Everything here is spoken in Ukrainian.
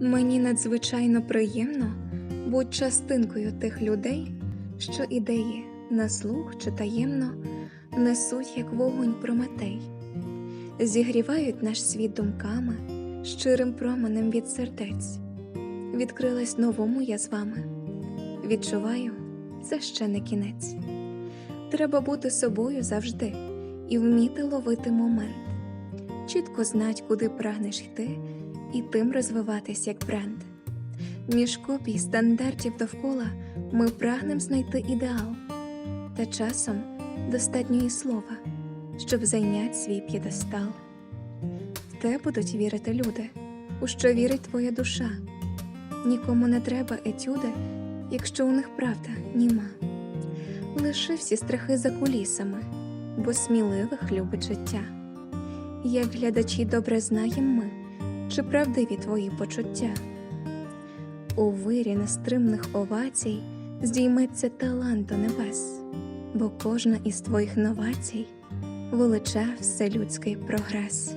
Мені надзвичайно приємно бути частинкою тих людей, що ідеї на слух чи таємно несуть, як вогонь прометей, зігрівають наш світ думками, щирим променем від сердець. Відкрилась новому я з вами. Відчуваю, це ще не кінець. Треба бути собою завжди і вміти ловити момент, чітко знать, куди прагнеш йти, і тим розвиватись як бренд. Між копій стандартів довкола ми прагнем знайти ідеал, та часом достатньо і слова, щоб зайняти свій п'єдестал. В те будуть вірити люди, у що вірить твоя душа. Нікому не треба етюди, якщо у них правда німа. Лиши всі страхи за кулісами, бо сміливих любить життя. Як глядачі добре знаєм ми, чи правдиві твої почуття. У вирі нестримних овацій здійметься талант до небес, бо кожна із твоїх новацій величав вселюдський прогрес.